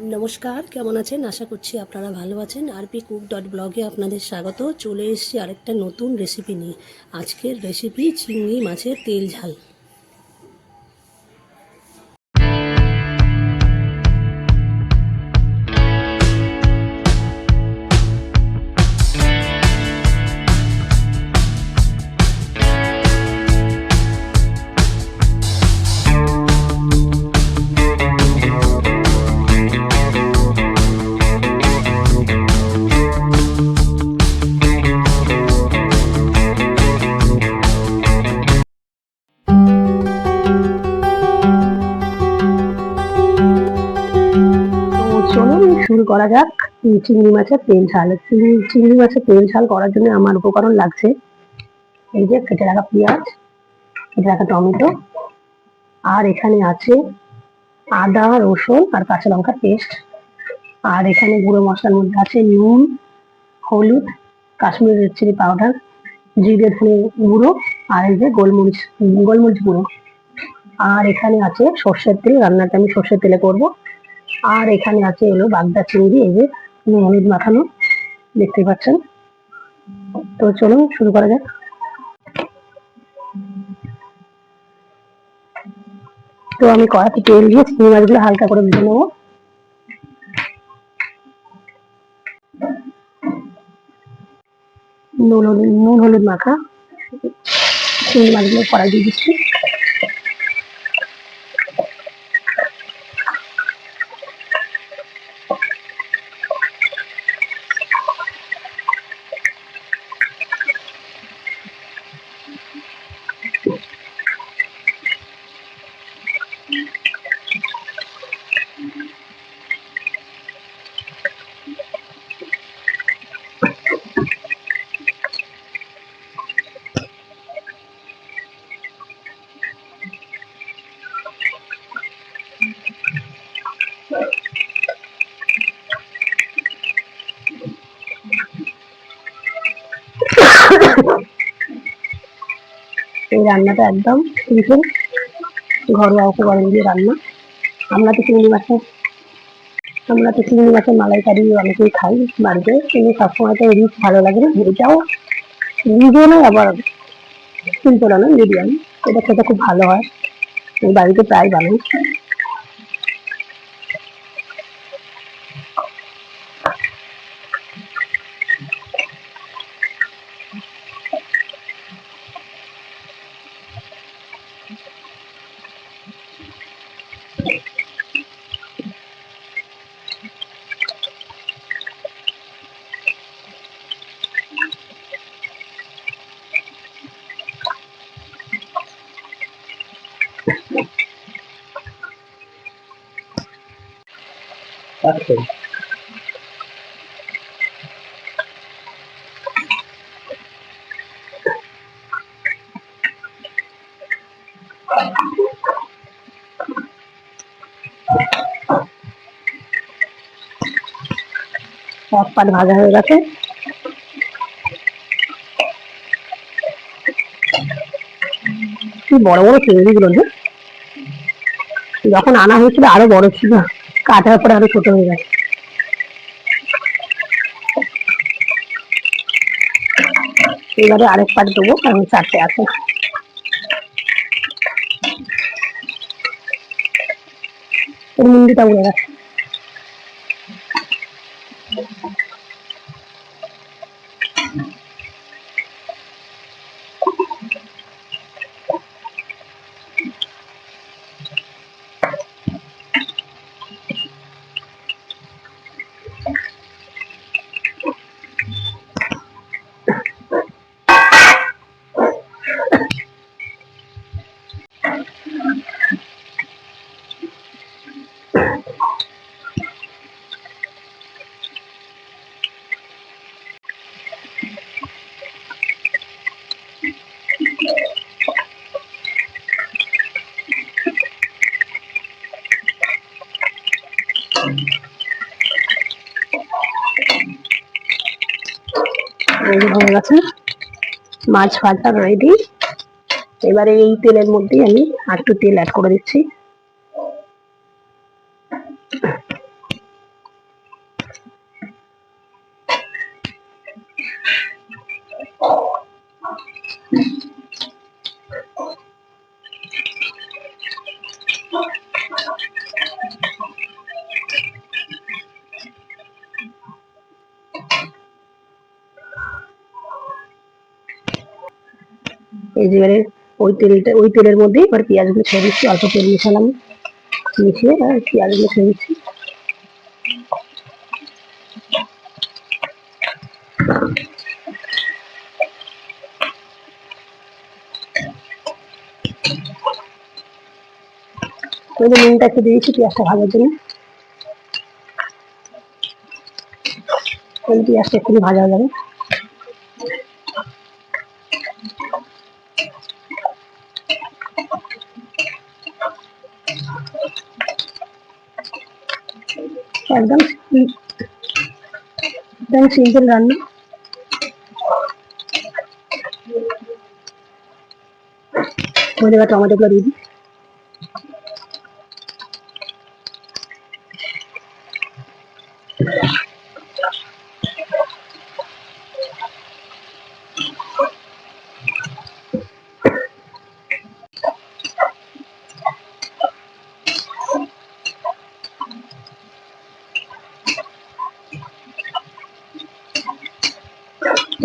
নমস্কার, কেমন আছেন? আশা করছি আপনারা ভালো আছেন। আর পি কুক ডট ব্লগে আপনাদের স্বাগত। চলে এসেছি আরেকটা নতুন রেসিপি নিয়ে। আজকের রেসিপি চিংড়ি মাছের তেল ঝাল। করা যাক। চিংড়ি মাছের তেল ঝাল। চিংড়ি মাছের তেল ঝাল করার জন্য আমার উপকরণ লাগছে এই যে কেটে রাখা পেঁয়াজ, কেটে রাখা টমেটো, আর এখানে আছে আদা, রসুন আর কাঁচা লঙ্কার পেস্ট। আর এখানে গুঁড়ো মশলার মধ্যে আছে নুন, হলুদ কাশ্মীরি রেড চিলি পাউডার, জিরে ধনে গুঁড়ো আর এই যে গোলমরিচ গোলমরিচ গুঁড়ো। আর এখানে আছে সর্ষের তেল। রান্নাটা আমি সর্ষের তেলে করব। আর এখানে আছে এলো বাগদা চিংড়ি, এই যে হলুদ মাখানো দেখতে পাচ্ছেন। তো চলুন, শুরু করা যাক। তো আমি কড়াতে তেল দিয়ে চিংড়ি মাছগুলো হালকা করে ভেজে নেব। নুন হলুদ নুন, হলুদ মাখা। চিংড়ি মাছগুলো কড়াই দিয়ে দিচ্ছি। এই রান্নাটা একদম সিম্পল ঘরোয়া উপকরণ দিয়ে রান্না। আমরা তো চিংড়ি মাছের, আমরা তো চিংড়ি মাছের মালাইকারি অনেকেই খাই বাড়িতে, কিন্তু সবসময় তো রিচ ভালো লাগে না। এটাও রিচও নয় আবার সিম্পল না মিডিয়াম এটা খেতে খুব ভালো হয়। বাড়িতে প্রায় বানাই। Okay. Thank you. এক পাট ভাজা হয়ে গেছে। কি বড় বড় চিংড়িগুলো না যখন আনা হয়েছিল আরও বড় ছিল, কাটার পরে আরও ছোট হয়ে গেছে। এবারে আরেক পাট দেবো, কারণ চারটে আছে। মুন্ডিটা উড়ে গেছে। রেডি হয়ে গেছে। মাছ ভাজা রেডি এবারে এই তেলের মধ্যে আমি আর একটু তেল অ্যাড করে দিচ্ছি। এই যে এবারে ওই তেলটা, ওই তেলের মধ্যেই এবার পেঁয়াজগুলো ছেড়ে দিচ্ছি, অল্প তেল মিশালাম। মিশিয়ে পেঁয়াজগুলো ছেড়ে দিচ্ছি। ওই যে নুনটা একটু দিয়েছি পেঁয়াজটা ভাজার জন্য। পেঁয়াজটা একটু ভাজা হয়ে যাবে। একদম একদম সিম্পল রান্না। টমেটো করে দিই।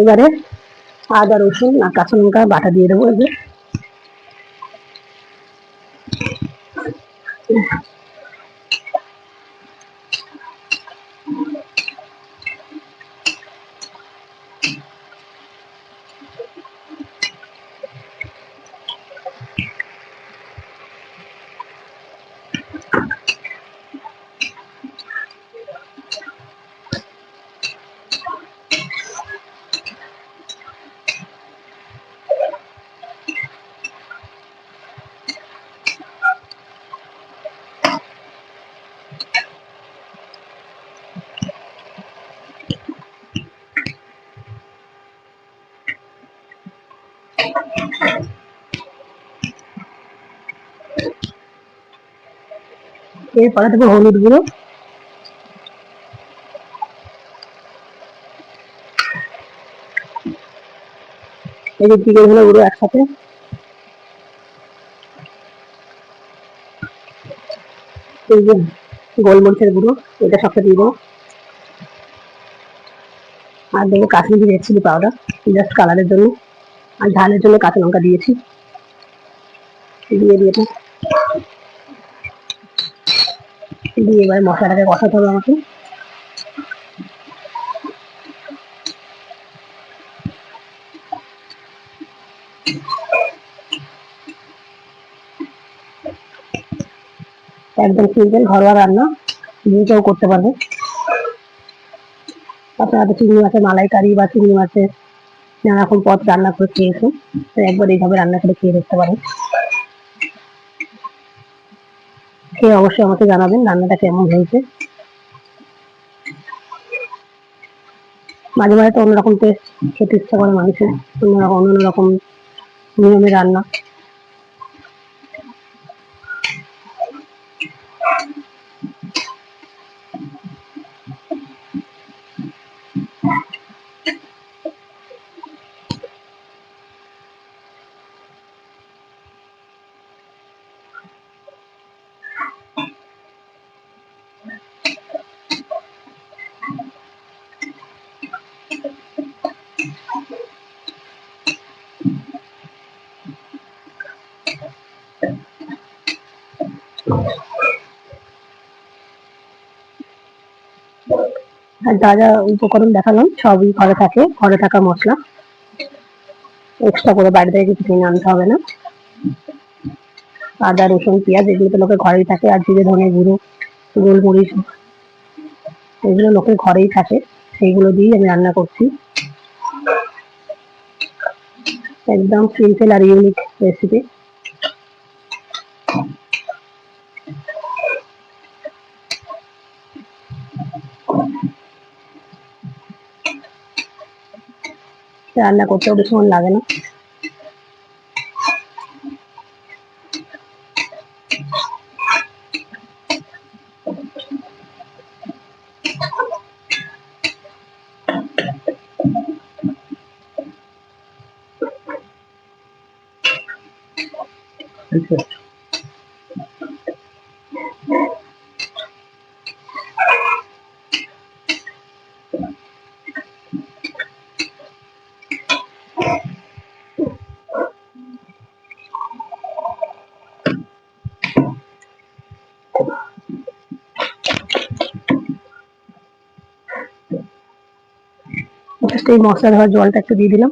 এবারে আদা রসুন আর কাঁচা লঙ্কা বাটা দিয়ে দেবো এবার এরপরে দেবো হলুদ গুঁড়ো। এই যে গুঁড়ো একসাথে। এই যে গোলমরিচের গুঁড়ো, এটা সবটা দিয়ে দেবো। আর দেবো Kashmiri red chilli powder just কালারের জন্য। আর ঝালের জন্য কাঁচা লঙ্কা দিয়েছি। দিয়ে দিয়েছি দিয়ে এবার মশলাটাকে কষাতে হবে আমাকে। একদম সিম্পল ঘরোয়া রান্না কেউ করতে পারবে। আপনারা তো চিংড়ি মাছের মালাইকারি বা চিংড়ি মাছের নানা রকম পদ রান্না করে খেয়েছে একবার এইভাবে রান্না করে খেয়ে দেখতে পারেন। খেয়ে অবশ্যই আমাকে জানাবেন, রান্নাটা কেমন হয়েছে। মাঝে মাঝে তো অন্যরকম টেস্ট খেতে ইচ্ছা করে মানুষের, অন্যরকম অন্য রকম নিয়মে রান্না। আর যা যা উপকরণ দেখালাম, সবই ঘরে থাকে, ঘরে থাকা মশলা। এক্সট্রা করে বাইরে থেকে কিছু কিনে আনতে হবে না। আদা, রসুন, পেঁয়াজ, এগুলো তো লোকের ঘরেই থাকে, আর জিরে, ধনে গুঁড়ো, গোলমরিচ, এগুলো লোকের ঘরেই থাকে। সেইগুলো দিয়েই আমি রান্না করছি। একদম সিম্পল আর ইউনিক রেসিপি রান্না করতেও বেশিক্ষণ লাগে না আচ্ছা জাস্ট এই মশলা ধোয়ার জলটা একটু দিয়ে দিলাম।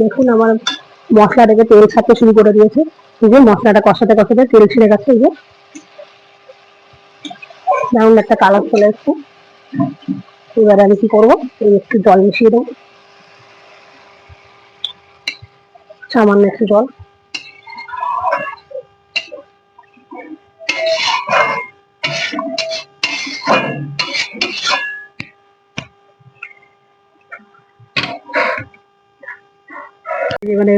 দেখুন আমার মশলাটাকে তেল ছাড়তে শুরু করে দিয়েছে। এই যে মশলাটা কষাতে কষাতে তেল ছিঁড়ে গেছে, এই যে। দারুণ একটা কালার চলে এসছে। এবারে আমি কি করব? একটু জল মিশিয়ে দেবো। সামান্য একটু জল। এবারে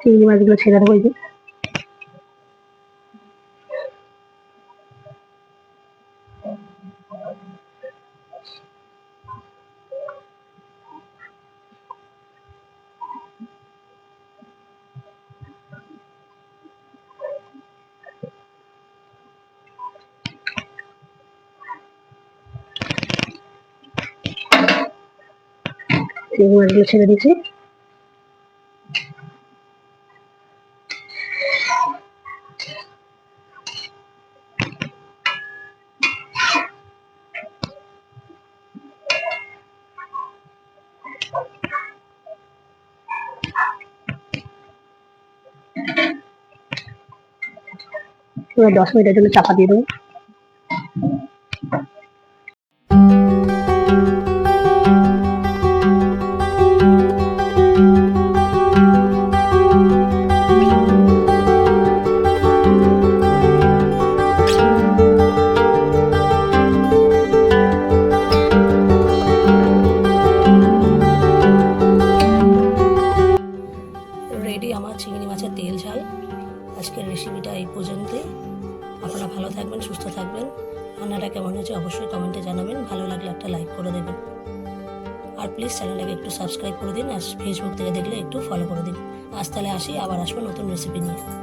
চিংড়ি মাছগুলো ছেড়ে দেবো এই যে চিংড়ি মাছগুলো ছেড়ে দিচ্ছি দশ মিনিটের জন্য চাপা দিয়ে দেবো। ভালো থাকবেন, সুস্থ থাকবেন। রান্নাটা কেমন হয়েছে অবশ্যই কমেন্টে জানাবেন। ভালো লাগলে একটা লাইক করে দেবেন। আর প্লিজ চ্যানেলটাকে একটু সাবস্ক্রাইব করে দিন আর ফেসবুক থেকে দেখলে একটু ফলো করে দিন। আজ তাহলে আসি, আবার আসব নতুন রেসিপি নিয়ে।